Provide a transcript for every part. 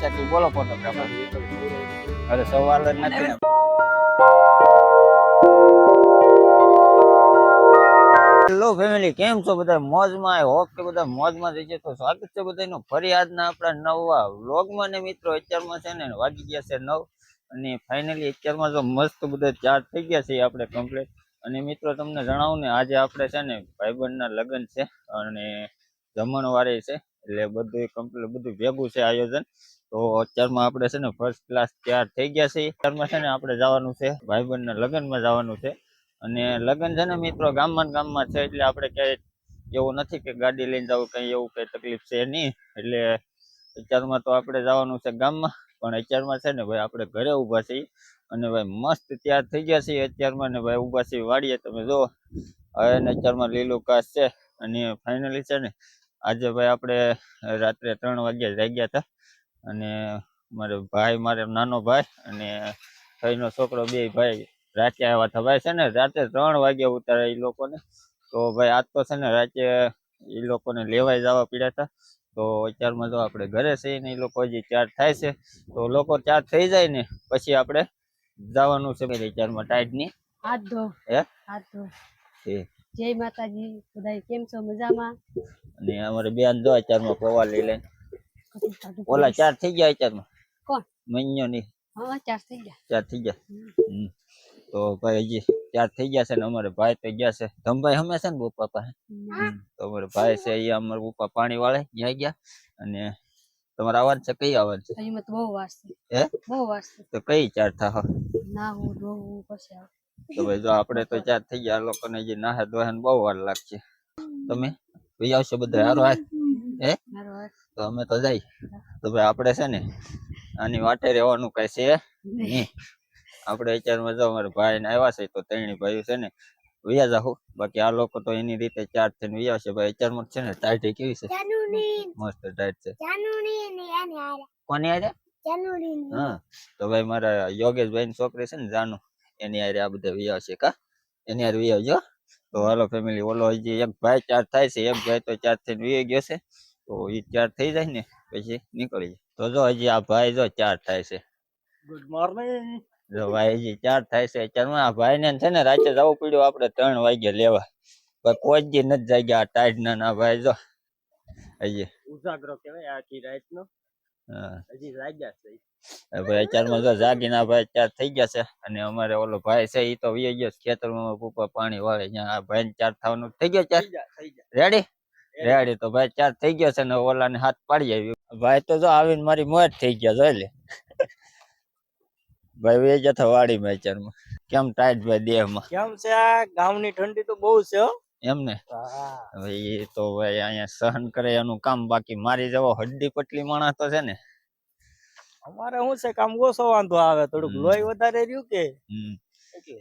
સાચી બોલો ફોટોગ્રાફર અરે સવાલ જ નથી. હેલો ફેમિલી કેમ છો બધા? મોજમાં આઈ હોપ કે બધા મોજમાં થઈ તો સ્વાગત છે બધાનું ફરી આજના આપણા નવા વ્લોગમાં. ને મિત્રો, અત્યારમાં છે ને વાગી ગયા છે નવ. અને ફાઇનલી અત્યારમાં જો મસ્ત બધા ચાર્જ થઈ ગયા છે, આપણે કમ્પ્લીટ અને મિત્રો, તમને જણાવું ને, આજે આપણે છે ને ભાઈબંધના લગ્ન છે અને જમણવારે છે, એટલે બધું કમ્પ્લીટ બધું ભેગું છે આયોજન. તો અત્યારમાં આપણે છે ને ફર્સ્ટ ક્લાસ તૈયાર થઈ ગયા છે અત્યારમાં છે ને આપણે જવાનું છે, ભાઈબંધના લગ્નમાં જવાનું છે. અને લગ્ન છે ને મિત્રો, ગામમાં ગામમાં છે, એટલે આપણે ક્યાંય એવું નથી કે ગાડી લઈને જવું, કઈ એવું કઈ તકલીફ છે નહીં. એટલે અત્યારમાં તો આપણે જવાનું છે ગામમાં. પણ અત્યારમાં છે ને ભાઈ આપણે ઘરે ઊભા છીએ અને ભાઈ મસ્ત તૈયાર થઈ ગયા છીએ અત્યારમાં ને ભાઈ ઊભા છીએ વાડીએ. તમે જો હવે ને અત્યારમાં લીલું ઘાસ છે અને ફાઇનલી છે ને આજે ભાઈ આપણે રાત્રે ત્રણ વાગ્યા જાગ્યા હતા અને મારો ભાઈ, મારે નાનો ભાઈ અને ભાઈનો છોકરો બે ભાઈ રાતે આવ્યા હતા. ભાઈ છે ને રાતે ત્રણ વાગ્યા ઉતારે એ લોકોને. તો ભાઈ આજ તો છે ને રાતે એ લોકોને લેવાય જવા પીડ્યા હતા. તો અત્યારમાં તો આપણે ઘરે છીએ ને એ લોકો હજી ચાર્જ થાય છે તો લોકો ચાર્જ થઈ જાય ને પછી આપણે જવાનું છે અત્યારમાં ટાઈટની. હાથ ધો. હે? હાથ ધો. જય માતાજી બધા કેમ છો? મજામાં? અને અમારે બેન દો અત્યારમાં પવા લઈ લઈને. ઓલા ચાર ચાર્જ થઈ ગયા અત્યારમાં? કોણ? મહિનો ની હા ચાર થઈ ગયા. ચાર્જ થઈ ગયા. તો ભાઈ હજી ચાર્જ થઈ ગયા છે ને અમારે ભાઈ તો ગયા છે. ધમભાઈ હમે છે ને બપા પાસે? તો અમારે ભાઈ છે એ અમારે પપ્પા પાણી વાળે ત્યાં ગયા અને તમારા અવાજ છે? કઈ અવાજ છે? હજી બહુ વાર છે. હે? બહુ વાર છે. તો કઈ ચાર થા ના હું ધોવું પછી આવું. તો ભાઈ જો આપણે તો ચાર થઈ ગયા આ લોકોને જે નાહે ધોહે બહુ વાર લાગશે. તમે? ભાઈ આવશો બધા હારો હાર હે તો અમે તો જઈ તો ભાઈ આપણે છે ને આની વાટે રહેવાનું કઈ છે? નહીં. આપણે અત્યારમાં જો અમારા ભાઈ ને આવ્યા છે તો ત્રણેય ભાઈઓ છે ને વૈયા જાહુ બાકી આ લોકો તો એની રીતે ચાર્જ થઈને વૈયા છે. ભાઈ અત્યારમાં છે ને ટાઈટ કેવી છે? મસ્ત ટાઈટ છે. કોની આજે હા તો ભાઈ મારા યોગેશભાઈ ની છોકરી છે ને જાનુ એની હારે આ બધા વૈયા છે કા? એની હારે વૈયા જો. તો હાલો ફેમિલી ઓલો હજી એક ભાઈ ચાર્જ થાય છે. એક ભાઈ તો ચાર્જ થઈને વૈયા ગયો છે. તો એ ચાર્જ થઈ જાય ને પછી નીકળી જાય. તો જો હજી આ ભાઈ જો ચાર્જ થાય છે. ગુડ મોર્નિંગ જો ભાઈ ચાર થાય છે આ ભાઈ ને છે ને રાતે જવું પડ્યું આપણે ત્રણ વાગે લેવા. ભાઈ કોઈ નથી જાગ્યા આ ટાઈટ ના ના ભાઈ જો. હજી. ઉજાગરો કહેવાય આખી રાત નો હા. હજી જાગ્યા છે. ભાઈ અત્યારમાં જો જાગીને આ ભાઈ ચાર થઈ ગયા છે. અને અમારે ઓલો ભાઈ છે એ તો વી ગયો ખેતરમાં પપ્પા પાણી વાળે ત્યાં આ ભાઈ ચાર થવાનું થઈ ગયો ચાર રેડી રેડી તો ભાઈ ચાર થઈ ગયો છે ને ઓલા ને હાથ પાડી આવ્યો ભાઈ તો જો આવીને મારી મોજ થઈ ગયા જોઈ લે. ભાઈ વે થવાડી અત્યારમાં કેમ ટાઈટ ભાઈ દેહમાં? કેમ છે આ? ગામની ઠંડી તો બહુ છે હો. એમને હા હવે એ તો ભાઈ અહીંયા સહન કરે એનું કામ બાકી. મારી જવો હડ્ડી પટલી માણસ તો છે ને. અમારે શું છે કામ ઓછો વાંધો આવે. થોડુંક લોહી વધારે રહ્યું કે? એટલે.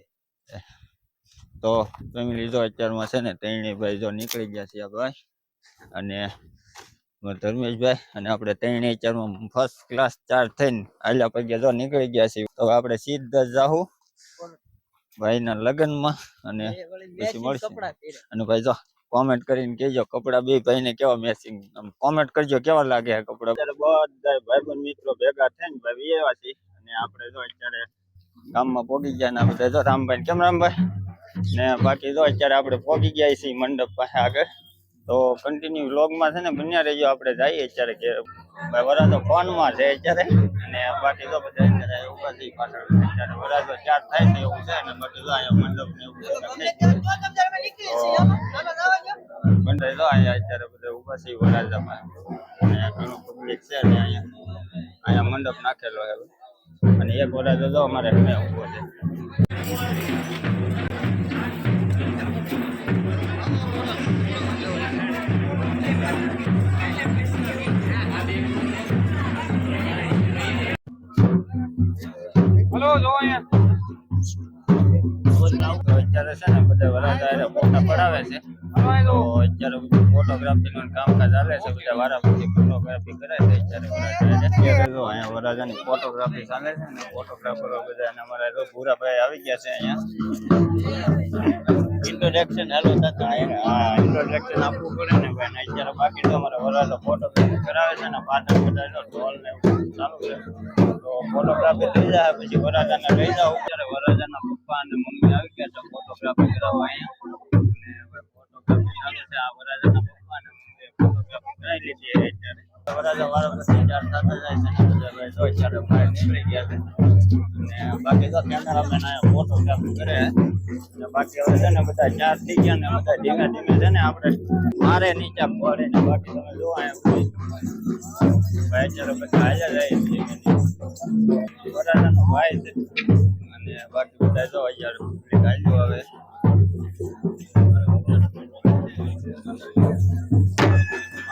તો ફેમિલી જો અત્યારમાં છે ને ત્રણેય ભાઈ જો નીકળી ગયા છે ભાઈ. અને ધર્મેશભાઈ અને આપણે ત્રણેય ચારમાં ફર્સ્ટ ક્લાસ ચાર થઈને આલ્યા પગે જો નીકળી ગયા છીએ. તો આપણે સીધા જાહું ભાઈના લગ્નમાં અને પછી મળશે. અને ભાઈ જો કોમેન્ટ કરીને કહેજો કપડા બે ભાઈને કેવા મેચિંગ કોમેન્ટ કરજો કેવા લાગે આ કપડા? અત્યારે બધા ભાઈબંધ મિત્રો ભેગા થઈને ભાઈ એવા છે અને આપણે જો અત્યારે ગામમાં પોગી ગયા ને આ બધા જો રામભાઈ કેમ રામભાઈ? ને બાકી જો અત્યારે આપણે પોગી ગયા છીએ મંડપ પાસે આગળ. તો કન્ટિન્યુ વ્લોગમાં છે ને, બન્યા રહેજો. આપણે જઈએ અત્યારે કે વરાજો ફોનમાં છે અત્યારે. અને બાકી તો બધા અત્યારે ઊભા થઈ પાછળ અત્યારે. વરાજો ચાર થાય છે એવું છે અને બાકી તો અહીંયા મંડપ ને એવું છે તો અહીંયા અત્યારે બધા ઊભા છે વરાજામાં. અને ઘણું પબ્લિક છે ને અહીંયા. અહીંયા મંડપ નાખેલો છે. અને એક વરાજો તો અમારે ઊભો છે. હલો જો અત્યારે છે ને બધા વરાજા હારે ફોટા પડાવે છે. અત્યારે બધું ફોટોગ્રાફી નું કામકાજ ચાલે છે બધા વારાફરતી ફોટોગ્રાફી કરે છે અત્યારે જો અહીંયા વરાજાની ફોટોગ્રાફી ચાલે છે ને ફોટોગ્રાફરો બધા અમારા ભૂરાભાઈ આવી ગયા છે અહીંયા. ઇન્ટ્રોડક્શન હેલો થતા ઇન્ટ્રોડક્શન આપવું પડે ને ભાઈ, ને અત્યારે બાકી તો અમારે વરાલો ફોટોગ્રાફી કરાવે છે ને પાછળ બધા ઢોલ ને ચાલુ છે. તો ફોટોગ્રાફી લઈ જાય, પછી વરાજાને લઈ જાવ ત્યારે વરાજાના પપ્પા અને મમ્મી આવી ગયા તો ફોટોગ્રાફી કરાવવા અહીંયા. ફોટોગ્રાફી ચાલે છે, આ વરાજાના પપ્પા અને કરાવી લીધી વરાજા વાળા જાય છે ગયા છે. બાકી તો કેમેરામેન અહીંયા ફોટોગ્રાફી કરે. બાકી હવે છે ને બધા ચાર થઈ ગયા ને બધા ધીમે ધીમે છે ને આપણે મારે નીચે પડે ને બાકી તમે જો ભાઈ ચાલો બધા હાજર જાય ધીમે ધીમે. ભાઈ છે. અને બાકી બધા જો public હાલ્યું હવે.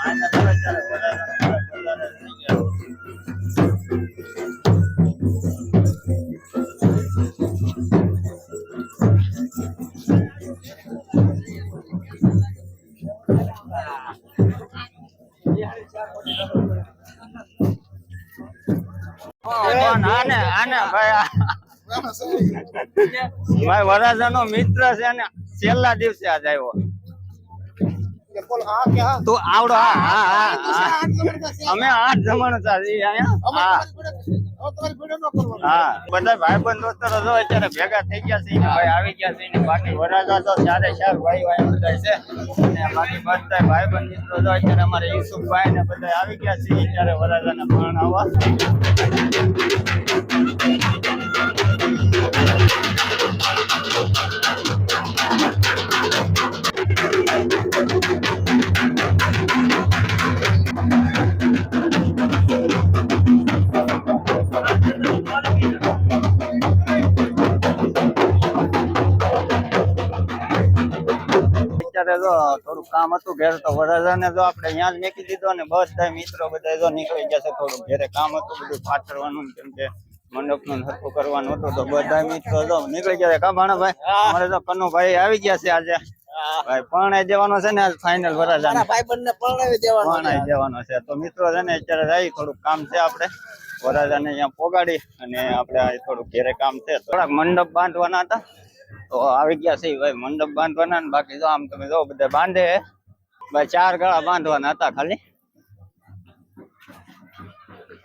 આના આને આને ભાઈ આ- મિત્ર છે ને છેલ્લા દિવસે આજ આવ્યો તું આવડો હા હા હા અમે આઠ જમણ ચાલી હા, બધા દોસ્તરો જો અત્યારે ભેગા થઈ ગયા છે ભાઈ આવી ગયા છે, ને બાકી વરાજા તો ચારે ચાર ભાઈ ભાઈ બધા છે. અને બાકી બધા ભાઈબંધ મિત્રો જો અત્યારે અમારે યુસુફભાઈ ને બધા આવી ગયા છે, અત્યારે વરાજાને પણ આવવા જો થોડું કામ હતું ઘેર તો વરરાજાને જો આપણે અહીંયા જ મેકી દીધો ને બધા મિત્રો બધા જો નીકળી ગયા છે થોડું ઘેરે કામ હતું બધું પાથરવાનું કેમ કે મંડપનું હરખું કરવાનું હતું તો બધા મિત્રો જો નીકળી ગયા કા ભાણાભાઈ અમારે તો કનુભાઈ આવી ગયા છે આજે. ભાઈ પણ દેવાનો છે ને આજ ફાઇનલ પરણાવી દેવાનો દેવાનો છે. તો મિત્રો છે ને અત્યારે જાય થોડું કામ છે આપણે. વરરાજાને અહીંયા પોગાડી અને આપણે આ થોડુંક ઘેરે કામ છે. થોડાક મંડપ બાંધવાના હતા. તો આવી ગયા છે ભાઈ, મંડપ બાંધવાના ને બાકી જો આમ તમે જો બધા બાંધે. ભાઈ, ચાર ગળા બાંધવાના હતા ખાલી.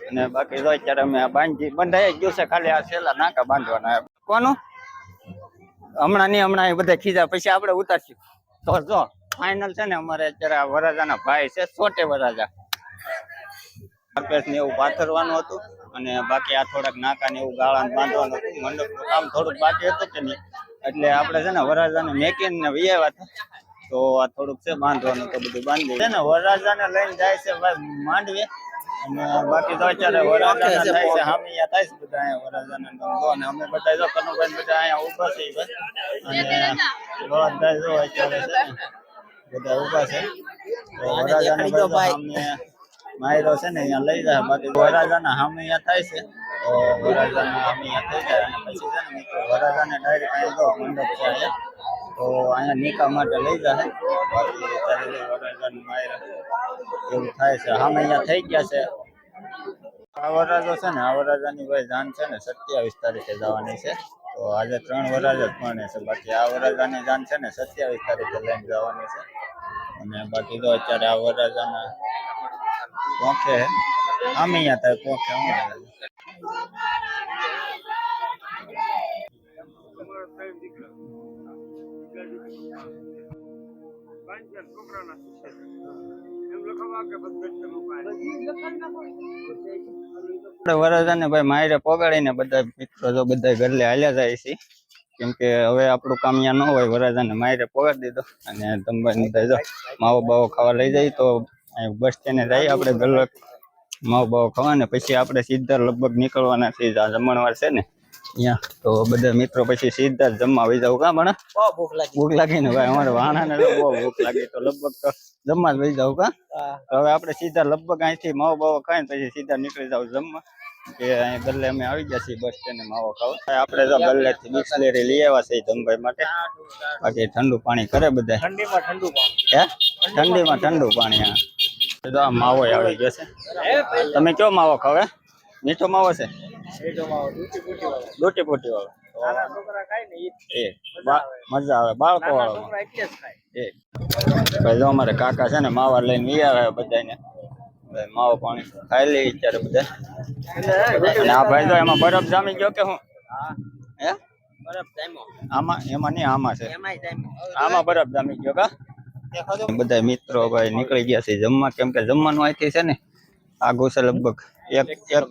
અને બાકી જો અત્યારે અમે બાંધી, બંધાઈ ગયું છે ખાલી આ છેલ્લા નાકા બાંધવાના. કોનું? હમણાં નહીં, હમણાં એ બધા ખીજા પછી આપણે ઉતારશું. તો જો ફાઇનલ છે ને અમારે અત્યારે આ વરાજાના ભાઈ છે, સોટે વરાજા કાર્પેટ ને એવું પાથરવાનું હતું અને બાકી આ થોડાક નાકા ને એવું ગાળા બાંધવાનું હતું. મંડપનું કામ થોડુંક બાકી હતું કે નહીં? એટલે આપણે છે ને વરાજાને મેકીને ને વૈયા હતા. તો આ થોડુંક છે બાંધવાનું તો બધું બાંધી છે ને વરરાજાને લઈને જાય છે ભાઈ માંડવી અને બાકી તો અત્યારે વરરાજાના થાય છે હામિયા થાય છે બધા અહીંયા વરરાજાના તો. જો ને અમે બધા જો કનુભાઈ બધા અહીંયા ઊભા છે અને બધા જો અત્યારે છે. ને બધા ઊભા છે. તો વરરાજાને બધા માયરો છે ને અહીંયા લઈ જાય. બાકી વરરાજાના સામે અહીંયા થાય છે. તો વરરાજાના સામે અહીંયા થઈ જાય અને પછી છે ને મિત્રો વરરાજાને ડાયરેક્ટ અહીંયા જો મંડપ છે અહીંયા તો અહીંયા નિકા માટે લઈ જાય બાકી અત્યારે જો માયરા એવું થાય છે સામે અહીંયા થઈ ગયા છે આ વરરાજો છે ને આ વરરાજાની ભાઈ જાન છે ને સત્યાવીસ તારીખે જવાની છે તો આજે ત્રણ વરરાજ જ પણ છે બાકી આ વરરાજાની જાન છે ને સત્યાવીસ તારીખે લઈને જવાની છે અને બાકી તો અત્યારે આ વરરાજાના પોખે આમે અહીંયા થાય પોખે આપણે વરરાજાને ભાઈ માયરે પગાડીને બધા મિત્રો જો બધા ઘરે હાલ્યા જાય છે. કેમ કે હવે આપણું કામ અહીંયા ન હોય, વરરાજાને માયરે પોગાડી દીધો અને તમે માવો બાવો ખાવા લઈ જાય તો બસ સ્ટેન્ડે જાય આપણે ગલક માવો બાવ ખાવાને પછી આપણે સીધા લગભગ નીકળવાના છે આ જમણવાર છે ને અહીંયા. તો બધા મિત્રો પછી સીધા જમવા વહી જાવ. કા ભણા? બહુ ભૂખ લાગી. ભૂખ લાગી ને ભાઈ અમારે વાણાને તો બહુ ભૂખ લાગી. તો લગભગ તો જમવા જ વહી જાવ કા? હવે આપણે સીધા લગભગ અહીંથી માવ બાવો ખાઈને પછી સીધા નીકળી જાવ જમવા. કે અહીં ગલ્લે અમે આવી ગયા છીએ બસ સ્ટેન્ડે માવો ખાવ. આપણે તો ગલ્લેથી બિસ્લેરી લઈ આવ્યા છે ધમભાઈ માટે. બાકી ઠંડુ પાણી કરે બધા ઠંડીમાં ઠંડુ પાણી. હે? ઠંડીમાં ઠંડુ પાણી હા. આ માવો આવી ગયો છે. તમે કયો માવો ખાવે મીઠો માવો છે? દૂટી પૂટી વાળો. ઈ મજા આવે. બાળકો વાળો. ભાઈ અમારે કાકા છે ને માવા લઈને વી આવે બધાને માવો પાણી ખાઈ લે અત્યારે બધા. અને આ ભાઈ તો એમાં બરફ જામી ગયો કે હું? હે. બરફ જામ્યો. આમાં એમાં નહીં આમાં છે. આમાં બરફ જામી ગયો કા? બધા મિત્રો ભાઈ નીકળી ગયા છે જમવા. કેમ કે જમવાનું અહીંથી છે ને આગળ છે લગભગ એક એક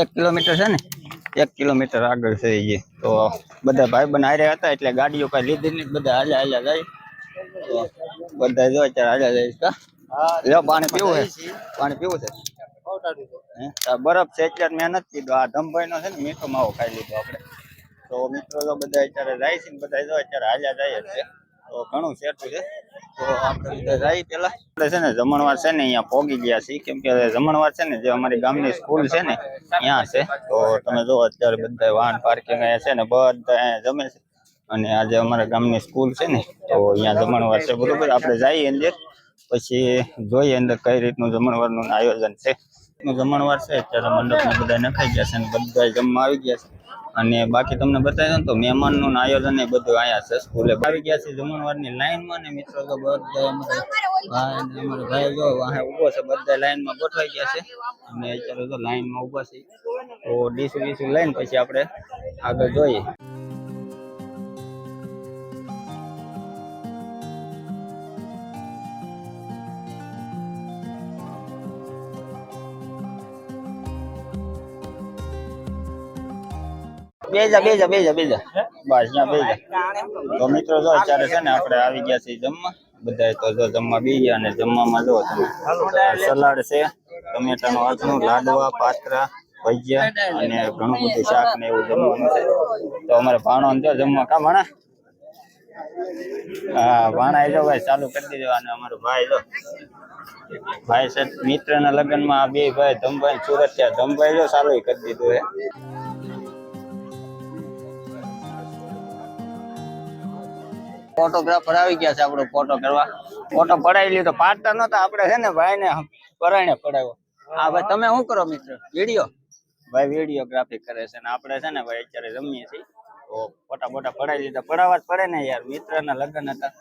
એક કિલોમીટર છે ને એક કિલોમીટર આગળ છે એ તો બધા ભાઈ બન હારે હતા એટલે ગાડીઓ કઈ લીધી નહીં બધા હાલ્યા હાલ્યા જાય. તો બધા જો અત્યારે હાલ્યા જાય કા લ્યો પાણી પીવું છે? પાણી પીવું છે? હે? આ બરફ છે એટલે મેં નથી કીધું. આ ધમભાઈ નો છે ને મીઠો માવો ખાઈ લીધો આપણે. તો મિત્રો તો બધા અત્યારે જાય છે ને બધા જો અત્યારે હાલ્યા જાય જ છે. તો ઘણું સેટું છે. તો આપણે જાય પેલા આપણે છે ને જમણવાર છે ને અહીંયા પોગી ગયા છીએ. કેમ કે જમણવાર છે ને જે અમારી ગામની સ્કૂલ છે ને, ત્યાં છે. તો તમે જો અત્યારે બધા વાહન પાર્કિંગ અહીંયા છે ને બધા અહીંયા જમે છે. અને આજે અમારા ગામની સ્કૂલ છે ને, તો અહીંયા જમણવાર છે બરોબર. આપણે જઈએ અંદર, પછી જોઈએ અંદર કઈ રીતનું જમણવારનું આયોજન છે. જમણવાર છે, અત્યારે મંડપમાં બધા નખાઈ ગયા છે અને બધા જમવા આવી ગયા છે. અને બાકી તમને બતાવી દઉં તો મહેમાનનું આયોજન એ બધું આયા છે. સ્કૂલે આવી ગયા છે જમણવારની લાઈનમાં ને મિત્રો તો બધા અમારે ભાઈ જો વાહે ઊભો છે, બધા લાઈનમાં ગોઠવાઈ ગયા છે. અને અત્યારે તો લાઈનમાં ઊભા છે. તો ડીશું ડીશું લઈને પછી આપણે આગળ જોઈએ. બેજા બેજા બેજા બેજા. બસ ત્યાં બેજા. તો. મિત્રો જો અત્યારે છે ને આપણે આવી ગયા છીએ જમવા. બધા તો જો જમવા બી ગયા અને જમવામાં જો તમે સલાડ છે ટમેટાનું નું લાડવા પાત્રા ભજીયા અને ઘણું બધું શાક ને એવું જમવાનું છે. તો અમારે ભાણો ને જો જમવા કા ભાણા હા ભાણા જો ભાઈ ચાલુ કરી દીધો અને અમારો ભાઈ જો. ભાઈ છે મિત્રના લગ્નમાં આ બે ભાઈ ધમભાઈ સુરત છે. ધમભાઈ જો ચાલુ કરી દીધું હે ફોટોગ્રાફર આવી ગયા છે આપણો ફોટો કરવા. ફોટો પડાવી લીધો. પાડતા નતા. આપણે છે ને ભાઈ ને પરાયણે પડાવ્યો. હા ભાઈ, તમે શું કરો મિત્ર? વીડિયો? ભાઈ, વિડીયોગ્રાફી કરે છે ને આપણે છે ને ભાઈ અત્યારે જમીએ છીએ. ફોટા ફોટા પડાવી લીધા. પડાવવા જ પડે ને યાર. મિત્રના લગ્ન હતા.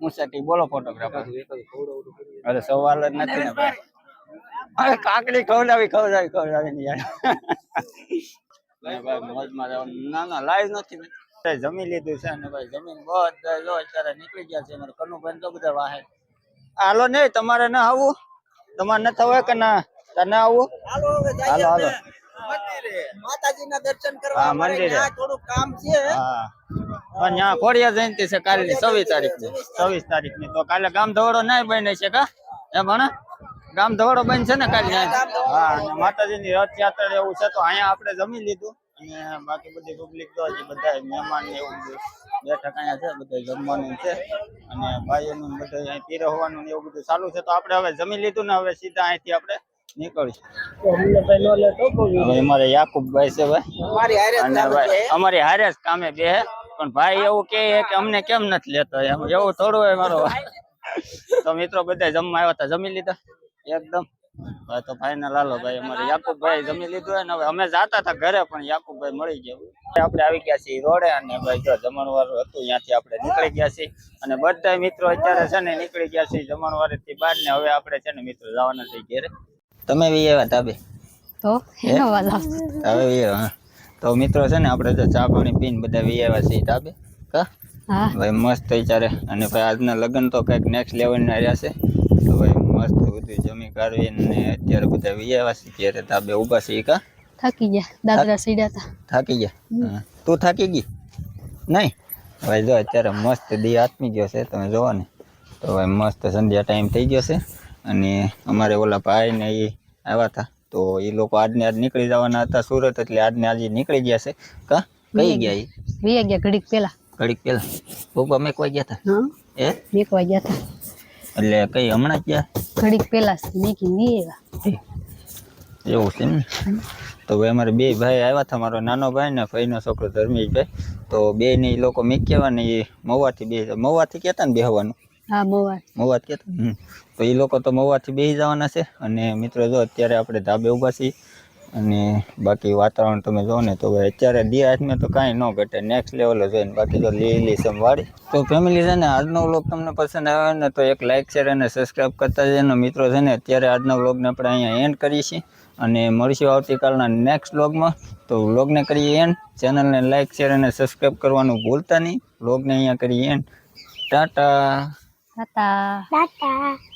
મુસાટી બોલો ફોટોગ્રાફર. અરે સવાલ જ નથી ને ભાઈ. અરે કાકડી ખવડાવી ખવડાવી ખવડાવી ને યાર. ભાઈ, મોજમાં રહેવાનું. ના ના લાઈવ નથી. જમી લીધું છે અને ભાઈ જમીન બધા જો અત્યારે નીકળી ગયા છે. કનુભાઈ તો બધા વાહે. હાલો નહીં તમારે ના આવવું? તમારે ન થવાય કે ના? તાર ના આવવું? હાલો હાલો હાલો. માતાજીના દર્શન કરવા મંદિરે. ત્યાં કામ છે. હા. પણ ત્યાં ખોડિયા જયંતિ છે કાલે છવ્વીસ તારીખની છવ્વીસ તારીખની તો કાલે ગામ ધોળો નહીં બને છે કા? એ ભણે ગામ ધોળો બનશે ને કાલે હા અને માતાજીની રથયાત્રા એવું છે તો અહીંયા આપણે જમી લીધું. અને બાકી બધી પબ્લિક તો હજી બધા મહેમાન ને એવું બેઠક અહીંયા છે બધા જમવાનું છે. અને ભાઈઓનું બધા બધું અહીં પીરસવાનું ને એવું બધું ચાલુ છે. તો આપણે હવે જમી લીધું ને હવે સીધા અહીંથી આપણે નીકળીશું. હવે અમારે યાકુબભાઈ છે ભાઈ. અમારી હારે જ કામે બે પણ ભાઈ એવું કે કે અમને કેમ નથી લેતો એમ. એવું થોડું હોય મારો. તો મિત્રો બધા જમવા આવ્યા હતા. જમી લીધા? એકદમ. હવે તો ફાઈનલ હાલો ભાઈ અમારે યાકુબભાઈ જમી લીધું હોય ને હવે અમે જાતા હતા ઘરે પણ યાકુબભાઈ મળી ગયું. આપણે આવી ગયા છીએ રોડે અને ભાઈ જો જમણવાર હતું ત્યાંથી આપણે નીકળી ગયા છીએ. અને બધા મિત્રો અત્યારે છે ને નીકળી ગયા છીએ જમણવારથી બહાર ને હવે આપણે છે ને મિત્રો જવાના છીએ ઘેરે. તમે બી એવા તાબે તો એનો અવાજ હવે હા. તો મિત્રો છે ને આપણે તો ચા પાણી પીને બધા વી આવ્યા છીએ તાબે કા? હા. ભાઈ મસ્ત વિચારે અને ભાઈ આજના લગ્ન તો કંઈક નેક્સ્ટ લેવલના રહ્યા છે. તો ભાઈ મસ્ત બધું જમી કાઢવીને અત્યારે બધા વી આવ્યા છે ત્યારે તાબે ઊભા છે કા થાકી ગયા દાદરા સીડા હતા. થાકી ગયા? તું થાકી ગઈ? નહીં? ભાઈ જો અત્યારે મસ્ત દી આત્મી ગયો છે તમે જોવો ને. તો ભાઈ મસ્ત સંધ્યા ટાઈમ થઈ ગયો છે. અને અમારે ઓલા ભાઈ ને એ આવ્યા હતા. તો એ લોકો આજને આજ નીકળી જવાના હતા સુરત એટલે આજને આજે નીકળી ગયા છે. કા? કઈ ગયા એ વી ગયા ઘડીક પેલા ઘડીક પેલા પપ્પા મેં કોઈ ગયા હતા? હા. એ મેકવા ગયા હતા. એટલે કઈ હમણાં ગયા ઘડીક પેલા મેકી વી એવા એવું છે ને? તો ભાઈ અમારે બે ભાઈ આવ્યા હતા મારો નાનો ભાઈ ને ભાઈનો છોકરો ધર્મેશભાઈ. તો બે ને એ લોકો મીક કહેવા ને એ મવાથી બે મવાથી કહેતા ને બેહવાનું? હા મવા મવાત કહેતા તો એ લોકો તો મવાથી બેસી જવાના છે. અને મિત્રો જો અત્યારે આપણે ધાબે ઊભા છીએ અને બાકી વાતાવરણ તમે જો ને તો અત્યારે દિયા હાથમાં તો કાંઈ ન ઘટે. નેક્સ્ટ લેવલ જ હોય ને. બાકી તો લીલી સમ વાળી તો ફેમિલી છે ને આજનો વ્લોગ તમને પસંદ આવ્યો ને તો એક લાઇક શેર અને સબસ્ક્રાઈબ કરતા જઈને મિત્રો છે ને અત્યારે આજના વ્લોગને આપણે અહીંયા એન્ડ કરીએ છીએ. અને મળીશું આવતીકાલના નેક્સ્ટ વ્લોગમાં તો વ્લોગને કરીએ એન્ડ ચેનલને લાઇક શેર અને સબસ્ક્રાઈબ કરવાનું ભૂલતા નહીં. વ્લોગને અહીંયા કરીએ એન્ડ ટાટા તાતા